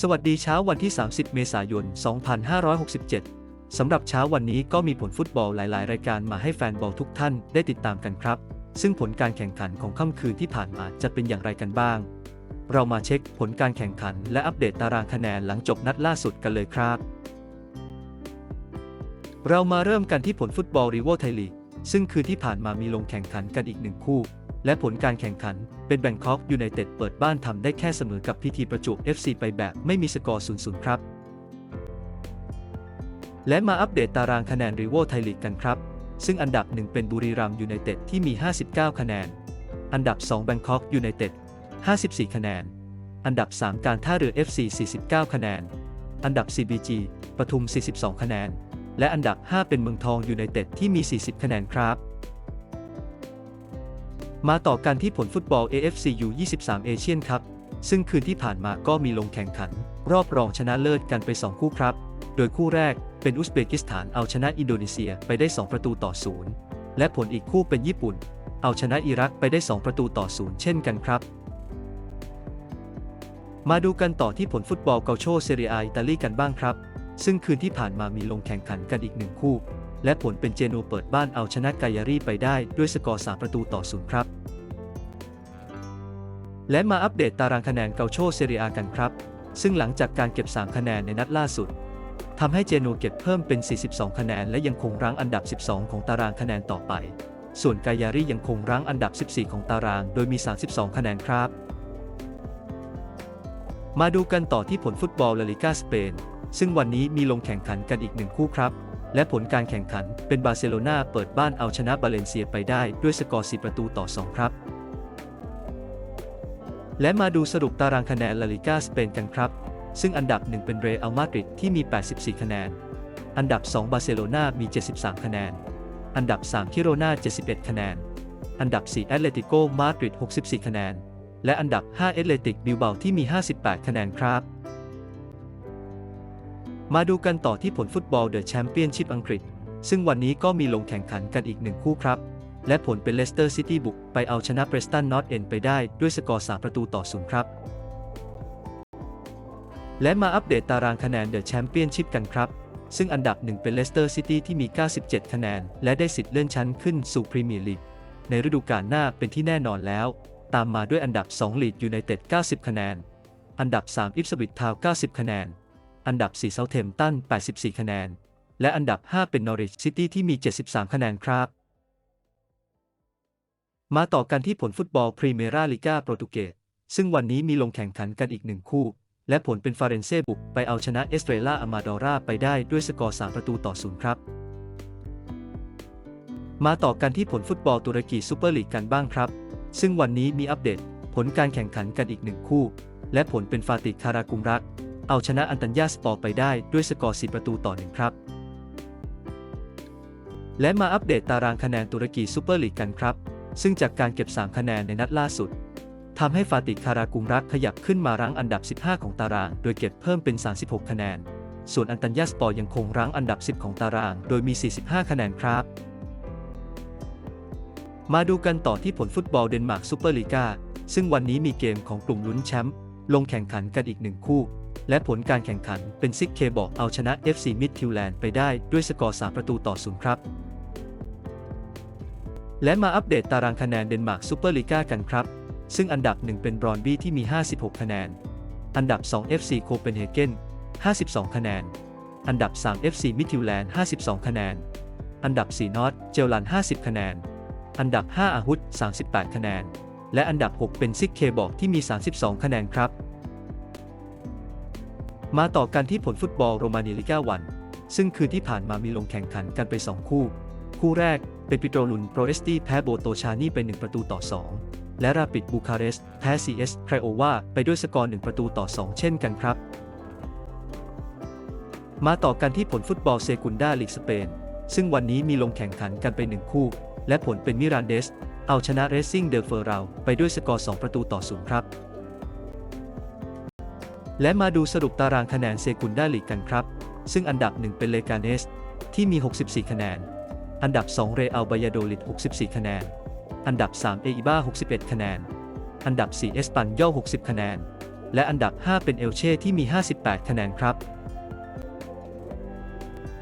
สวัสดีเช้าวันที่ 30 เมษายน 2567 สำหรับเช้าวันนี้ก็มีผลฟุตบอลหลาย ๆ รายการมาให้แฟนบอลทุกท่านได้ติดตามกันครับ ซึ่งผลการแข่งขันของค่ำคืนที่ผ่านมาจะเป็นอย่างไรกันบ้าง เรามาเช็คผลการแข่งขันและอัปเดตตารางคะแนนหลังจบนัดล่าสุดกันเลยครับ เรามาเริ่มกันที่ผลฟุตบอลรีโวไทยลีกซึ่งคืนที่ผ่านมามีลงแข่งขันกันอีกหนึ่งคู่ และผลการแข่งขัน เป็นแบงคอกยูไนเต็ดเปิดบ้านทำได้แค่เสมอกับพีทีประจวบ FC ไปแบบไม่มีสกอร์ 0-0 ครับ และมาอัปเดตตารางคะแนนรีโวไทยลีกกันครับ ซึ่งอันดับ 1 เป็นบุรีรัมย์ยูไนเต็ดที่มี 59 คะแนน อันดับ 2 แบงคอกยูไนเต็ด 54 คะแนน อันดับ 3 การท่าเรือ FC 49 คะแนน อันดับ4 BG ปทุม 42 คะแนน และอันดับ 5 เป็นเมืองทองยูไนเต็ดที่มี 40 คะแนนครับ มาต่อกันที่ผลฟุตบอล AFC U23 เอเชียนครับ ซึ่งคืนที่ผ่านมาก็มีลงแข่งขัน รอบรองชนะเลิศกันไป 2 คู่ครับ โดยคู่แรกเป็นอุซเบกิสถานเอาชนะอินโดนีเซียไปได้ 2 ประตูต่อ0และผลอีกคู่เป็นญี่ปุ่น เอาชนะอิรักไปได้ 2 ประตูต่อ0เช่นกันครับ มาดูกันต่อที่ผลฟุตบอลเกาโชเซเรียอิตาลีกันบ้างครับ ซึ่งคืนที่ผ่านมามีลงแข่งขันกันอีกหนึ่งคู่ และผลเป็นเจโนเปิดบ้านเอาชนะกายารีไปได้ด้วยสกอร์ 3 ประตูต่อ0ครับ และมาอัปเดตตารางคะแนนเกาโชเซเรียกันครับ ซึ่งหลังจากการเก็บ 3 คะแนนในนัดล่าสุดทำให้เจโนเก็บเพิ่มเป็น 42 คะแนน และยังคงรั้งอันดับ 12 ของตารางคะแนนต่อไป ส่วนกายารียังคงรั้งอันดับ 14 ของตาราง โดยมี 32 คะแนนครับ มาดูกันต่อที่ผลฟุตบอลลาลิกาสเปน ซึ่งวันนี้มีลงแข่งขันกันอีกหนึ่งคู่ครับ และผลการแข่งขันเป็นบาร์เซโลนาเปิดบ้านเอาชนะบาเลนเซียไปได้ด้วยสกอร์ 4 ประตูต่อ 2 ครับ และมาดูสรุปตารางคะแนนลาลิกาสเปนกันครับ ซึ่งอันดับ 1 เป็นเรอัลมาดริดที่มี 84 คะแนน อันดับ 2 บาร์เซโลนามี 73 คะแนน อันดับ 3 คิโรนา 71 คะแนน อันดับ 4 แอตเลติโกมาดริด 64 คะแนน และอันดับ 5 เอตเลติกบิลเบาที่มี 58 คะแนนครับ มาดูกันต่อที่ผลฟุตบอลเดอะแชมเปี้ยนชิพอังกฤษ ซึ่งวันนี้ก็มีลงแข่งขันกันอีกหนึ่งคู่ครับ และผลเป็นเลสเตอร์ซิตี้บุกไปเอาชนะเบรสตันนอตเอนไปได้ด้วยสกอร์ 3 ประตูต่อ0ครับ และมาอัปเดตตารางคะแนนเดอะแชมเปี้ยนชิพกันครับ ซึ่งอันดับหนึ่งเป็นเลสเตอร์ซิตี้ที่มี 97 คะแนน และได้สิทธิ์เลื่อนชั้นขึ้นสู่พรีเมียร์ลีกในฤดูกาลหน้าเป็นที่แน่นอนแล้ว ตามมาด้วยอันดับ2ลีดยูไนเต็ด 90 คะแนน อันดับ3อิฟสวิตทาว 90 คะแนน อันดับ 4 เซาเทมตัน 84 คะแนน และอันดับ 5 เป็นนอริชซิตี้ที่มี 73 คะแนนครับ มาต่อกันที่ผลฟุตบอลพรีเมียราลิกาโปรตุเกส ซึ่งวันนี้มีลงแข่งขันกันอีกหนึ่งคู่ และผลเป็นฟาเรนเซ่บุกไปเอาชนะเอสเตรล่าอามาดอราไปได้ด้วยสกอร์ 3 ประตูต่อ0ครับ มาต่อกันที่ผลฟุตบอลตุรกีซูเปอร์ลีกกันบ้างครับ ซึ่งวันนี้มีอัปเดต ผลการแข่งขันกันอีกหนึ่งคู่ และผลเป็นฟาติคารากุมรัก เอาชนะอันตัญญาสปอร์ไปได้ด้วยสกอร์ 4 ประตูต่อ 1 ครับ และมาอัปเดตตารางคะแนนตุรกีซูเปอร์ลีกกันครับ ซึ่งจากการเก็บ 3 คะแนนในนัดล่าสุดทำให้ฟาติคารากุมรักขยับขึ้นมารั้งอันดับ 15 ของตาราง โดยเก็บเพิ่มเป็น 36 คะแนน ส่วนอันตัญญาสปอร์ยังคงรั้งอันดับ 10 ของตาราง โดยมี 45 คะแนนครับ มาดูกันต่อที่ผลฟุตบอลเดนมาร์กซูเปอร์ลีกาซึ่งวันนี้มีเกมของกลุ่มลุ้นแชมป์ลงแข่งขันกันอีกหนึ่งคู่ และผลการแข่งขันเป็นซิกเคบอกเอาชนะ FC Midtjylland ไปได้ด้วยสกอร์ 3 ประตูต่อ0ครับ และมาอัปเดตตารางคะแนนเดนมาร์กซูเปอร์ลีกากันครับ ซึ่งอันดับ 1 เป็นบรอนบี้ที่มี 56 คะแนน อันดับ 2 FC โคเปนเฮเกน 52 คะแนน อันดับ 3 FC Midtjylland 52 คะแนน อันดับ 4 นอตเจลลัน 50 คะแนน อันดับ 5 อาฮุด38 คะแนน และอันดับ 6 เป็นซิกเคบอกที่มี 32 คะแนนครับ มาต่อกันที่ผลฟุตบอลโรมาเนียลิก้าวัน ซึ่งคืนที่ผ่านมามีลงแข่งขันกันไป 2 คู่ คู่แรกเป็นปิโตรลุนโปรเอสตีแพ้โบโตชานีไป 1 ประตูต่อ 2 และราปิดบูคาเรสต์แพ้ CS ไครโอวาไปด้วยสกอร์ 1 ประตูต่อ 2 เช่นกันครับ มาต่อกันที่ผลฟุตบอลเซกุนดาลีกสเปน ซึ่งวันนี้มีลงแข่งขันกันไป 1 คู่ และผลเป็นมิรานเดสเอาชนะเรซซิ่งเดอเฟอร์เราไปด้วยสกอร์ 2 ประตูต่อ 0 ครับ และมาดูสรุปตารางคะแนนเซกุนด้าลีกกันครับ ซึ่งอันดับ 1 เป็นเลกาเนส ที่มี 64 คะแนน อันดับ 2 เรอัลบายาโดลิด 64 คะแนน อันดับ 3 เออิบ้า 61 คะแนน อันดับ 4 เอสปันย่อ60 คะแนน และอันดับ 5 เป็นเอลเช่ที่มี 58 คะแนนครับ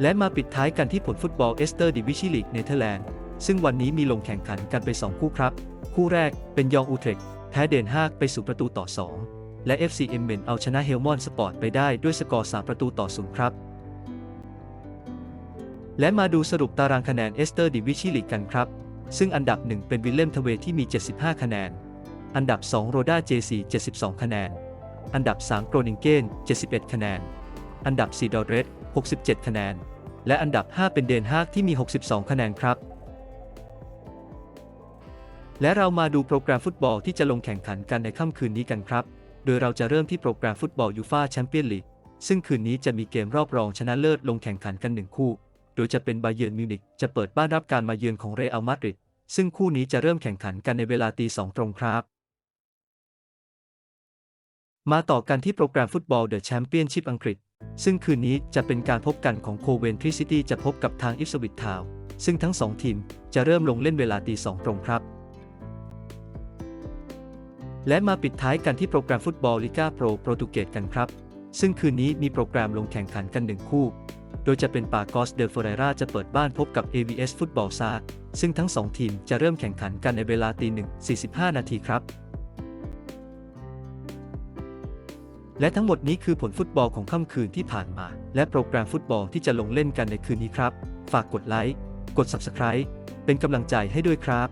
และมาปิดท้ายกันที่ผลฟุตบอลเอสเตอร์ดิวิชิลีกเนเธอร์แลนด์ ซึ่งวันนี้มีลงแข่งขันกันไป 2 คู่ครับ คู่แรกเป็นยองอูเทรกแพ้เดนฮากไปสู่ประตูต่อ 2 และ FC เอมเมนเอาชนะเฮลมอนสปอร์ตไปได้ด้วยสกอร์ 3 ประตูต่อ0ครับ และมาดูสรุปตารางคะแนนเอสเตอร์ดิวิชิลีกกันครับ ซึ่งอันดับ 1 เป็นวิลเลมทเวที่มี 75 คะแนน อันดับ 2 โรด้าเจซี72 คะแนน อันดับ 3 โกรนิงเกน 71 คะแนน อันดับ 4 ดอร์เรส67 คะแนน และอันดับ 5 เป็นเดนฮากที่มี 62 คะแนนครับและเรามาดูโปรแกรมฟุตบอลที่จะลงแข่งขันกันในค่ำคืนนี้กันครับ โดยเราจะเริ่มที่โปรแกรมฟุตบอลยูฟาแชมเปี้ยนลีก ซึ่งคืนนี้จะมีเกมรอบรองชนะเลิศลงแข่งขันกันหนึ่งคู่ โดยจะเป็นบาเยิร์นมิวนิกจะเปิดบ้านรับการมาเยือนของเรอัลมาดริด ซึ่งคู่นี้จะเริ่มแข่งขันกันในเวลาตีสองตรงครับ มาต่อกันที่โปรแกรมฟุตบอลเดอะแชมเปี้ยนชิพอังกฤษ ซึ่งคืนนี้จะเป็นการพบกันของโคเวนทรีซิตี้จะพบกับทางอิฟสวิตทาวซึ่งทั้งสองทีมจะเริ่มลงเล่นเวลาตีสองตรงครับ และมาปิดท้ายกันที่โปรแกรมฟุตบอลลิก้าโปรโปรตุเกสกันครับ ซึ่งคืนนี้มีโปรแกรมลงแข่งขันกันหนึ่งคู่ โดยจะเป็นปากอสเดลฟอเรราจะเปิดบ้านพบกับ AVS ฟุตบอลซาซึ่งทั้งสองทีมจะเริ่มแข่งขันกันในเวลาตีหนึ่ง45 นาทีครับ และทั้งหมดนี้คือผลฟุตบอลของค่ำคืนที่ผ่านมา และโปรแกรมฟุตบอลที่จะลงเล่นกันในคืนนี้ครับ ฝากกดไลค์ กด Subscribe เป็นกำลังใจให้ด้วยครับ